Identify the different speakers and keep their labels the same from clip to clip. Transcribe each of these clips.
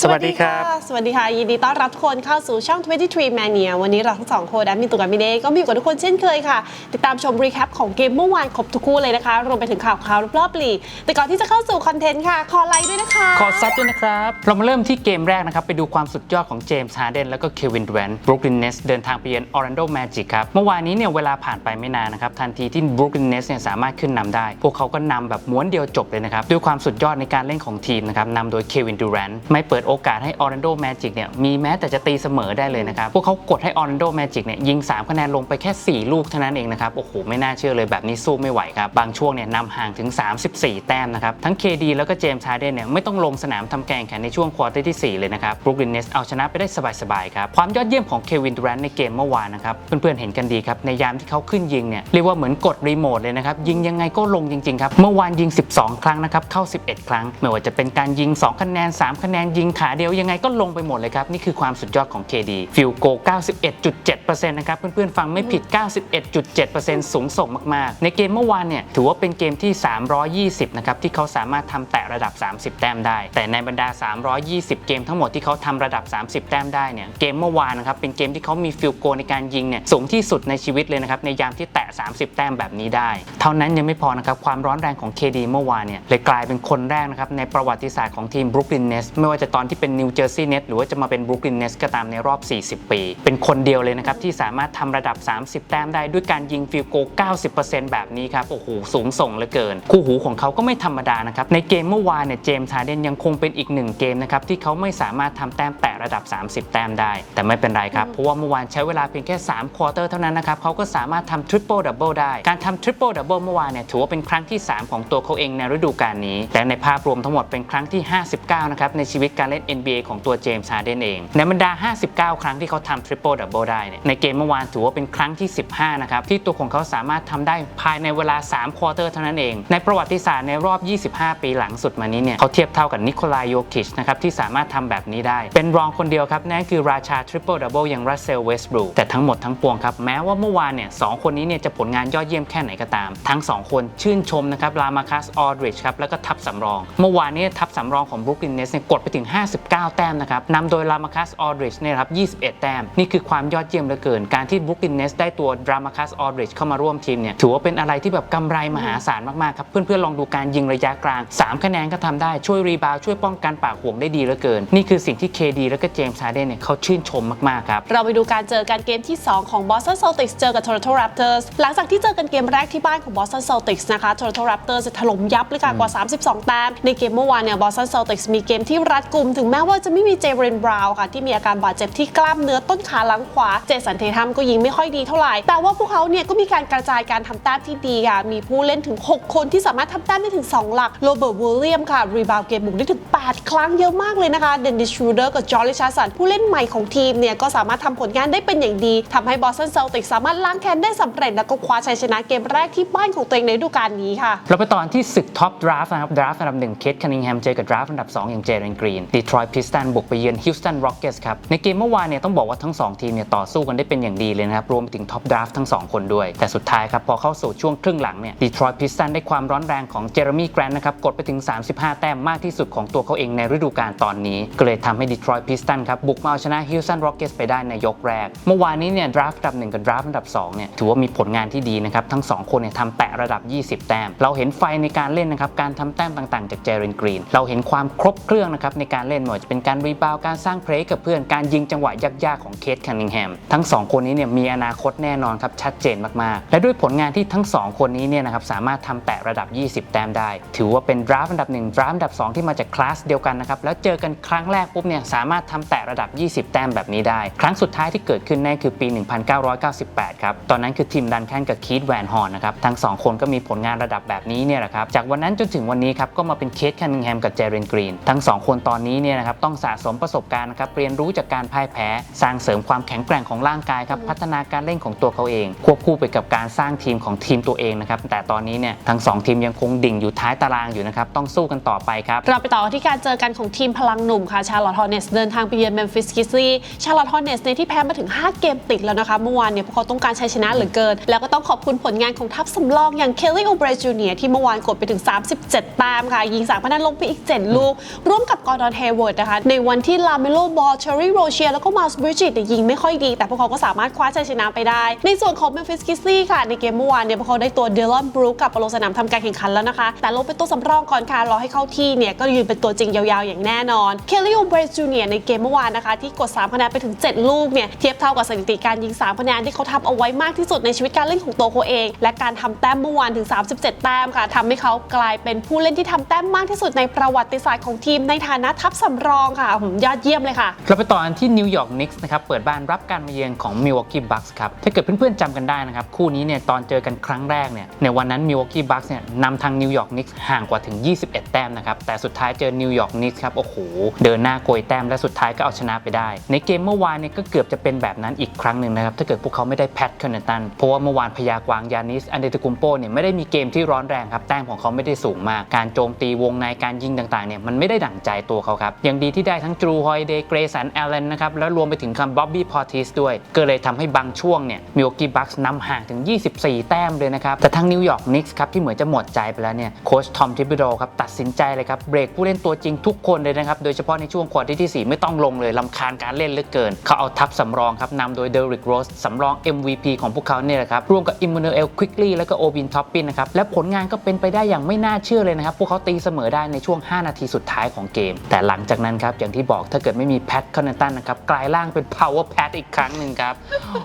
Speaker 1: สวัสดีครับ
Speaker 2: สวัสดีค่ะ ยินดีต้อนรับทุกคนเข้าสู่ช่อง 23 Mania วันนี้เราทั้งสองคนแอดมินตุกกับมินเดก็มีอยู่กับทุกคนเช่นเคยค่ะ ติดตามชมรีแคปของเกมเมื่อวานครบทุกคู่เลยนะคะ รวมไปถึงข่าวคราวรอบๆลีกแต่ก่อนที่จะเข้าสู่คอนเทนต์ค่ะ ขอไลค์ด้วยนะคะ
Speaker 1: ขอซับด้วยนะครับ เรามาเริ่มที่เกมแรกนะครับ ไปดูความสุดยอดของเจมส์ฮาร์เดนแล้วก็เควินดูแรนต์บรูคลินเนสเดินทางไปเยือนออร์แลนโดแมจิกครับเมื่อวานนี้เนี่ยเวลาผ่านไปไม่นานนะครับทันทีที่บรูคลินเนสเนี่ยสามารถขึ้นนำได้ พวกเขาก็นำแบบม้วนเดียวจบเลยนะครับด้วยความสุดยอดในการเล่นของทีมนะครับนำโดยเควินดูแรนต์ไม่เปิดโอกาสให้ออร์แลนโดแมจิกเนี่ยมีแม้แต่จะตีเสมอได้เลยนะครับ พวกเขากดให้ออร์แลนโดแมจิกเนี่ยยิง 3 คะแนนลงไปแค่ 4 ลูกเท่านั้นเองนะครับ โอ้โห ไม่น่าเชื่อเลยแบบนี้สู้ไม่ไหวครับ บางช่วงเนี่ยนำห่างถึง 34 แต้มนะครับ ทั้ง KD แล้วก็เจมส์ฮาร์เดนเนี่ยไม่ต้องลงสนามทำแกงแข่งในช่วงควอเตอร์ที่ 4 เลยนะครับบรูคลินเนสเอาชนะไปได้สบายๆครับความยอดเยี่ยมของเควินดูแรนต์ในเกมเมื่อวานนะครับเพื่อนๆเห็นกันดีครับในยามที่เขาขึ้นยิงเนี่ยเรียกว่าเหมือนกดรีโมทเลยนะครับยิงยังไงก็ลงจริงๆครับเมื่อวานยิง 12 ครั้งนะครับเข้า 11 ครั้งไม่ว่าจะเป็นการยิง 2 คะแนน 3 คะแนนยิงขาเดียวยังไงก็ลงไปหมดเลยครับ นี่คือความสุดยอดของ KD ฟิลโก 91.7%นะครับเพื่อนๆฟังไม่ผิด 91.7%สูงส่งมากๆ ในเกมเมื่อวานเนี่ยถือว่าเป็นเกมที่ 320 นะครับที่เขาสามารถทำแตะระดับ 30 แต้มได้ แต่ในบรรดา 320 เกมทั้งหมดที่เขาทำระดับ 30 แต้มได้เนี่ยเกมเมื่อวานนะครับเป็นเกมที่เขามีฟิลโกในการยิงเนี่ยสูงที่สุดในชีวิตเลยนะครับในยามที่แตะ 30 แต้มแบบนี้ได้ เท่านั้นยังไม่พอนะครับความร้อนแรงของ KD เมื่อวานเนี่ยเลยกลายเป็นคนแรกนะครับในประวัติศาสตร์ของทีมบรุกลินเนสไม่ว่าจะตอนที่เป็นนิวเจอร์ซีย์เน็ตหรือว่าจะมาเป็นบรุกลินเนสก็ตามในรอบ 40 ปี เป็นคนเดียวเลยนะครับ ที่สามารถทำระดับ 30 แต้มได้ด้วยการยิงฟิลโก 90%แบบนี้ครับ โอ้โห สูงส่งเหลือเกิน คู่หูของเขาก็ไม่ธรรมดานะครับ ในเกมเมื่อวานเนี่ยเจมส์ฮาร์เดนยังคงเป็นอีกหนึ่งเกมนะครับ ที่เขาไม่สามารถทำแต้มแตะระดับ 30 แต้มได้ แต่ไม่เป็นไรครับ เพราะว่าเมื่อวานใช้เวลาเพียงแค่ 3 ควอเตอร์เท่านั้นนะครับเขาก็สามารถทำทริปเปิลดับเบิลได้ การทำทริปเปิลดับเบิลเมื่อวานเนี่ยถือว่าเป็นครั้งที่ 3 ของตัวเขาเองในฤดูกาลนี้และในภาพรวมทั้งหมดเป็นครั้งที่ 59 นะครับในชีวิตการเล่น NBA ของตัวเจมส์ฮาร์เดนเอง ในบรรดา 59 ครั้งที่เขาทำทริปเปิลดับเบิลได้เนี่ยในเกมเมื่อวานถือว่าเป็นครั้งที่ 15 นะครับ ที่ตัวของเขาสามารถทำได้ภายในเวลา 3 ควอเตอร์เท่านั้นเอง ในประวัติศาสตร์ในรอบ 25 ปีหลังสุดมานี้เนี่ยเขาเทียบเท่ากับนิโคลายโยคิชนะครับที่สามารถทำแบบนี้ได้ เป็นรองคนเดียวครับนั่นคือราชาทริปเปิลดับเบิลอย่างรัสเซลเวสบรูแต่ทั้งหมดทั้งปวงครับแม้ว่าเมื่อวานเนี่ยสองคนนี้เนี่ยจะผลงานยอดเยี่ยมแค่ไหนก็ตาม ทั้งสองคนชื่นชมนะครับลามาคัสออดริชครับแล้วก็ทัพสำรอง เมื่อวานนี้ทัพสำรองของบรุกลินเนสเนี่ยกดไปถึง59 แต้มนะครับนำโดยลามาคัสออดริชเนี่ยครับ 21 แต้ม นี่คือความยอดเยี่ยมเหลือเกิน การที่บุกลินเนสได้ตัวรามาคัสออดริชเข้ามาร่วมทีมเนี่ยถือว่าเป็นอะไรที่แบบกำไรมหาศาลมากๆครับเพื่อนๆลองดูการยิงระยะกลาง 3 คะแนนก็ทำได้ช่วยรีบาวช่วยป้องกันปากห่วงได้ดีเหลือเกิน นี่คือสิ่งที่ KD แล้วก็เจมส์ฮาร์เดนเนี่ยเขาชื่นชมมากๆครับ
Speaker 2: เราไปดูการเจอกันเกมที่ 2 ของ Boston Celtics เจอกับ Toronto Raptors หลังจากที่เจอกันเกมแรกที่บ้านของ Boston Celtics นะคะ Toronto Raptors จะถล่มยับเลยค่ะกว่า 32 แต้มในเกมเมื่อวานเนี่ย Boston Celtics มีเกมที่รัดกุมถึงแม้ว่าจะไม่มีเจเรนบราว์ค่ะ ที่มีอาการบาดเจ็บที่กล้ามเนื้อต้นขาหลังขวา เจสันเททัมก็ยิงไม่ค่อยดีเท่าไหร่ แต่ว่าพวกเขาเนี่ยก็มีการกระจายการทำแต้มที่ดีค่ะ มีผู้เล่นถึง 6 คนที่สามารถทำแต้มได้ถึง 2 หลัก โรเบิร์ตวูลเลียมค่ะ รีบาวเกมบุกได้ถึง 8 ครั้งเยอะมากเลยนะคะ เดนนิสชูเดอร์กับจอร์ i ชาสันผู้เล่นใหม่ของทีมเนี่ยก็สามารถทำผลงานได้เป็นอย่างดีทำให้บอสตันเซลติกสามารถล้างแค้นได้สำเร็จแล้วก็คว้าชัยชนะเกมแรกที่บ้านของตัวเองในฤดูกาลนี้ค่ะ
Speaker 1: เราไปต่อที่ศึกท็อปดราฟนะครับดราฟอันดับหนึ่งเคทคันนิงแฮมเจอกับดราฟอันดับ2อย่างเจเรนกรีนดีทรอยต์พิสตันบุกไปเยือนฮิวสตันร็อกเกสครับ ในเกมเมื่อวานเนี่ยต้องบอกว่าทั้ง 2 ทีมเนี่ยต่อสู้กันได้เป็นอย่างดีเลยนะครับ รวมไปถึงท็อปดราฟทั้ง 2 คนด้วย แต่สุดท้ายครับ พอเข้าสู่ช่วงครึ่งหลังเนี่ยดีทรอยต์พิสตันได้ความร้อนแรงของเจอร์มี่แกรนนะครับ กดไปถึง 35 แต้มมากที่สุดของตัวเขาเองในฤดูกาลตอนนี้ ก็เลยทำให้ดีทรอยต์พิสตันครับบุกมาเอาชนะฮิวสตันร็อกเกสไปได้ในยกแรก เมื่อวานนี้เนี่ยดราฟอันดับหนึ่งกับดราฟอันดับสองเนี่ยถือว่ามีผลงานที่ดีนะครับทั้งสองคนเนี่ยทำแตะระดับ 20 แต้ม เราเห็นไฟในการเล่นนะครับการทำแต้มต่างๆ จากเจเรนกรีน เราเห็นความครบเครื่องนะครับในการเล่นไม่ว่าจะเป็นการรีบาวการสร้างเพลย์กับเพื่อนการยิงจังหวะยากๆของเคทแคนนิงแฮมทั้งสองคนนี้เนี่ยมีอนาคตแน่นอนครับชัดเจนมากๆ และด้วยผลงานที่ทั้งสองคนนี้เนี่ยนะครับสามารถทำแตะระดับ 20 แต้มได้ ถือว่าเป็นดราฟอันดับ1ดราฟอันดับ 2 ที่มาจากคลาสเดียวกันนะครับแล้วเจอกันครั้งแรกปุ๊บเนี่ยสามารถทำแตะระดับ 20 แต้มแบบนี้ได้ ครั้งสุดท้ายที่เกิดขึ้นนั่นคือปี 1998 ครับตอนนั้นคือทีมดันแคนกับคีธแวนฮอร์นนะครับทั้งสองคนก็มีผลงานระดับแบบนี้เนี่ยแหละครับจากวันนั้นจนถึงวันนี้ครับก็มาเป็นเคทแคนนิงแฮมกับเจเรนกรีนทั้งสองคนตอนนี้เนี่ยนะครับต้องสะสมประสบการณ์นะครับเรียนรู้จากการพ่ายแพ้ สร้างเสริมความแข็งแกร่งของร่างกายครับพัฒนาการเล่นของตัวเขาเอง ควบคู่ไปกับการสร้างทีมของทีมตัวเองนะครับแต่ตอนนี้เนี่ยทั้งสองทีมยังคงดิ่งอยู่ท้ายตารางอยู่นะครับต้องสู้กันต่อไปครับ
Speaker 2: เราไปต่อที่การเจอกันของทีมพลังหนุ่มค่ะชาร์ลอตฮอร์เนสเดินทางไปเยือนเมมฟิสกิซี่ชาร์ลอตฮอร์เนสในที่แพ้มาถึง 5 เกมติดแล้วนะคะเมื่อวานเนี่ยพวกเขาต้องการชัยชนะเหลือเกิน แล้วก็ต้องขอบคุณผลงานของทัพสำรองอย่างเคลลี่โอเบรจูเนียที่เมื่อวานกดไปถึง 37ต้มค่ะยิงสามพนันลงไปอีก 7 ลูก ร่วมกับกอร์ดอนเฮเวิร์ดนะคะ ในวันที่ลาเมโลบอลเชอรี่โรเชียแล้วก็มาสบริจิตยิงไม่ค่อยดี แต่พวกเขาก็สามารถคว้าชัยชนะไปได้ ในส่วนของเมมฟิสกิสซี่ค่ะ ในเกมเมื่อวานเนี่ยพวกเขาได้ตัวเดลอนบรูกกับมาลงสนามทำการแข่งขันแล้วนะคะ แต่ลงเป็นตัวสำรองก่อนค่ะรอให้เข้าที่เนี่ยก็ยืนเป็นตัวจริงยาวๆ อย่างแน่นอนเคลลี่โอเบรจูเนียในเกมเมื่อวานนะคะที่กด3คะแนนไปถึง 7 ลูกเนี่ยเทียบเท่ากับสถิติการยิง3คะแนนที่เขาทำเอาไว้มากที่สุดในชีวิตการเล่นของตัวเขาเอง และการทำแต้มเมื่อวานถึง 37 แต้มค่ะทำให้เขากลายเป็นผู้เล่นที่ทำแต้มมากที่สุดในประวัติศาสตร์ของทีมในฐานะทพสำรองค่ะผมยอดเยี่ยมเลยค่ะ
Speaker 1: เราไปต่อกันที่นิวยอร์กนิกส์นะครับเปิดบ้านรับการมาเยือนของมิวอกกี้บัคส์ครับถ้าเกิดเพื่อนๆจำกันได้นะครับคู่นี้เนี่ยตอนเจอกันครั้งแรกเนี่ยในวันนั้นมิวอกกี้บัคส์เนี่ยนำทางนิวยอร์กนิกส์ห่างกว่าถึง 21 แต้มนะครับแต่สุดท้ายเจอนิวยอร์กนิกส์ครับโอ้โหเดินหน้าโกยแต้มและสุดท้ายก็เอาชนะไปได้ ในเกมเมื่อวานเนี่ยก็เกือบจะเป็นแบบนั้นอีกครั้งหนึ่งนะครับถ้าเกิดพวกเขาไม่ได้แพทคอนเนตันเพราะว่าเมื่อวานพยากวางยานิสอันเดตกุมโปเนี่ยไม่ได้มีเกมที่ร้อนแรงครับแต้มของเขาไม่ได้สูงมากการโจมตีวงในการยิงต่างๆเนี่ยมันไม่ได้ดั่งใจตัวเขาครับ ยังดีที่ได้ทั้งจูฮอยเดย์เกรสันแอลเลนนะครับ แล้วรวมไปถึงคำบ๊อบบี้พอติสด้วย ก็เลยทำให้บางช่วงเนี่ยมิวกี้บัคส์นำห่างถึง 24 แต้มเลยนะครับ แต่ทางนิวยอร์กนิกส์ครับที่เหมือนจะหมดใจไปแล้วเนี่ยโค้ชทอมทิบิโดครับตัดสินใจเลยครับเบรกผู้เล่นตัวจริงทุกคนเลยนะครับโดยเฉพาะในช่วงควอเตอร์ที่ 4 ไม่ต้องลงเลยลำคาญการเล่นเหลือเกิน เขาเอาทัพสำรองครับนำโดยเดริกโรสสำรอง MVP ของพวกเขาเนี่ยแหละครับร่วมกับอิมมูเนเอลควิกลี่แล้วก็โอบินท็อปปินนะครับและผลงานก็เป็นไปได้อย่างไม่น่าเชื่อเลยนะครับพวกเขาตีเสมอได้ในช่วง 5 นาทีสุดท้ายของเกม แต่หลังจากนั้นครับ อย่างที่บอกถ้าเกิดไม่มีแพทคอนเนตันนะครับกลายร่างเป็น power pat อีกครั้งหนึ่งครับ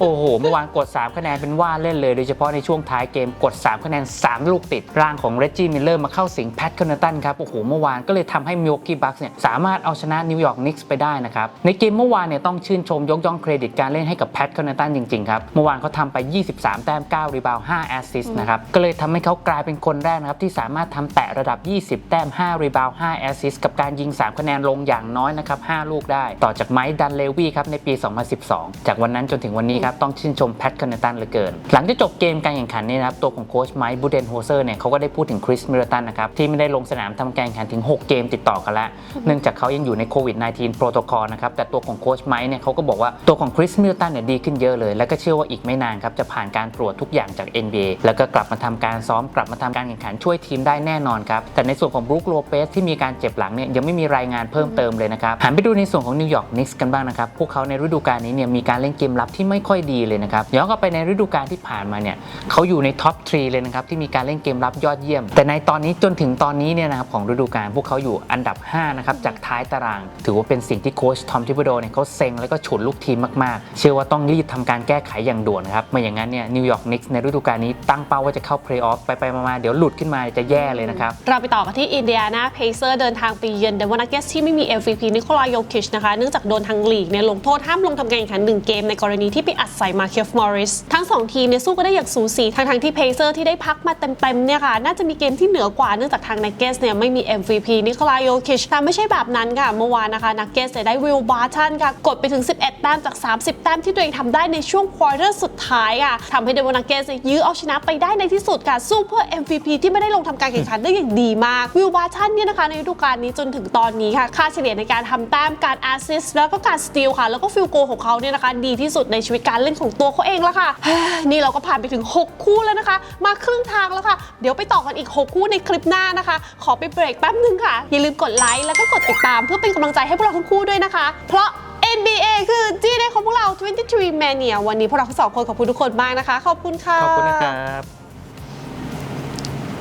Speaker 1: โอ้โห เมื่อวานกด 3 คะแนนเป็นว่าเล่นเลย โดยเฉพาะในช่วงท้ายเกมกด 3 คะแนน 3 ลูกติด ร่างของเร g จี้มิลเลอร์มาเข้าสิงแพทคอนเนตันครับ โอ้โห เมื่อวานก็เลยทำให้มิ w กี้บัคส์เนี่ยสามารถเอาชนะนิวยอร์กนิกส์ไปได้นะครับ ในเกมเมื่อวานเนี่ยต้องชื่นชมยกย่องเครดิตการเล่นให้กับแพทคอนเนตันจริงๆครับ เมื่อวานเขาทำไป 23 แต้ม 9 รีบาวด์5แอสซิสต์นะครับ ก็เลยทำให้เขากลายเป็นคนแรกนะครับที่สามารถทำแตะระดับ 20 แต้ม 5 รีบาวด์5แอสซิสต์กับการยิง3คะแนนลงอย่างน้อยนะครับ 5 ลูกได้ ต่อจากไมค์ดันเลวีครับในปี 2012 จากวันนั้นจนถึงวันนี้ครับต้องชื่นชมแพทคอนเนตันเหลือเกิน หลังจากจบเกมการแข่งขันเนี่ยนะครับตัวของโค้ชไมค์บูเดนโฮเซอร์เนี่ยเขาก็ได้พูดถึงคริสมิลตันนะครับที่ไม่ได้ลงสนามทำการแข่งขันถึง 6 เกมติดต่อกันแล้วเนื่องจากเขายังอยู่ในโควิด -19 โปรโตคอลนะครับแต่ตัวของโค้ชไมค์เนี่ยเขาก็บอกว่าตัวของคริสมิลตันเนี่ยดีขึ้นเยอะเลย แล้วก็เชื่อว่าอีกไม่นานครับจะผ่านการตรวจทุกอย่างจาก NBA แล้วก็กลับมาทำการซ้อมกลับมาทำการแข่งขันช่วยทีมได้แน่นอนครับแต่ในส่วนของบรูคโลเปสที่มีการเจ็บหลังเนี่ยยังไม่มีรายงานเพิ่มเติมเลยนะครับหันไปดูในส่วนของนิวยอร์กนิกส์กันบ้างนะครับพวกเขาในฤดูกาลนี้เนี่ยมีการเล่นเกมรับที่ไม่ค่อยดีเลยนะครับย้อนกลับไปในฤดูกาลที่ผ่านมาเนี่ยเขาอยู่ในท็อปทรีเลยนะครับที่มีการเล่นเกมรับยอดเยี่ยม แต่ในตอนนี้จนถึงตอนนี้เนี่ยนะครับของฤดูกาลพวกเขาอยู่อันดับ5นะครับจากท้ายตาราง ถือว่าเป็นสิ่งที่โค้ชทอมทิบโดเนี่ยเขาเซ็งแล้วก็ฉุดลูกทีมมากๆ เชื่อว่าต้องรีบทำการแก้ไขอย่างด่วนครับไม่อย่างนั้นเนี่ยนิวยอร์กนิกส์ในฤดูกาลนี้ตั้งเป้าว่าจะเข้าเพลย์ออฟไปๆมาๆเดี๋ยวหลุดขึ้นมาจะแย่เลยนะครับ
Speaker 2: เราไปต่อกันที่อินเดียนาเพเซอร์เดินทางไปเยือนเดวอนาเกสที่ไม่มี MVP นิโคลายโยคิชนะคะ เนื่องจากโดนทางลีกเนี่ยลงโทษห้ามลงทำการแข่งขันหนึ่งเกมในกรณีที่ไปอัดใส่มาเคฟมอริสทั้ง 2 ทีมเนี่ยสู้ก็ได้อย่างสูสีทั้งทางที่เพเซอร์ที่ได้พักมาเต็มๆเนี่ยค่ะน่าจะมีเกมที่เหนือกว่าเนื่องจากทางนักเกสเนี่ยไม่มี MVP นิโคลายโยคิชแต่ไม่ใช่แบบนั้นค่ะเมื่อวานนะคะนักเกสได้วิลบาร์ตันค่ะกดไปถึง 11 แต้มจาก 30 แต้มที่ตัวเองทำได้ในช่วงควอเตอร์สุดท้ายค่ะทำให้เดวอนาเกสยื้อเอาชนะไปได้ในที่สุดค่ะสู้เพื่อ MVP ที่ไม่ได้ลงทำการแข่งขันได้อย่างดีมากวิลบาร์ตันเนี่ยนะคะในฤดูกาลนี้จนถึงตอนนี้ค่ะ ค่าเฉลี่ยในการทำแต้มการแอสซิสต์แล้วก็การสตีลค่ะ แล้วก็ฟิลโกของเขาเนี่ยนะคะ ดีที่สุดในชีวิตการเล่นของตัวเขาเองแล้วค่ะ นี่เราก็ผ่านไปถึง 6 คู่แล้วนะคะ มาครึ่งทางแล้วค่ะ เดี๋ยวไปต่อกันอีก 6 คู่ในคลิปหน้านะคะ ขอไปเบรกแป๊บนึงค่ะ อย่าลืมกดไลค์แล้วก็กดติดตามเพื่อเป็นกำลังใจให้พวกเราทั้งคู่ด้วยนะคะ เพราะ NBA คือจีเดของพวกเรา 23 Mania วันนี้พวกเราทั้งสองคนขอบคุณทุกคนมากนะคะ ขอบคุณค่ะ
Speaker 1: ขอบคุณนะครับ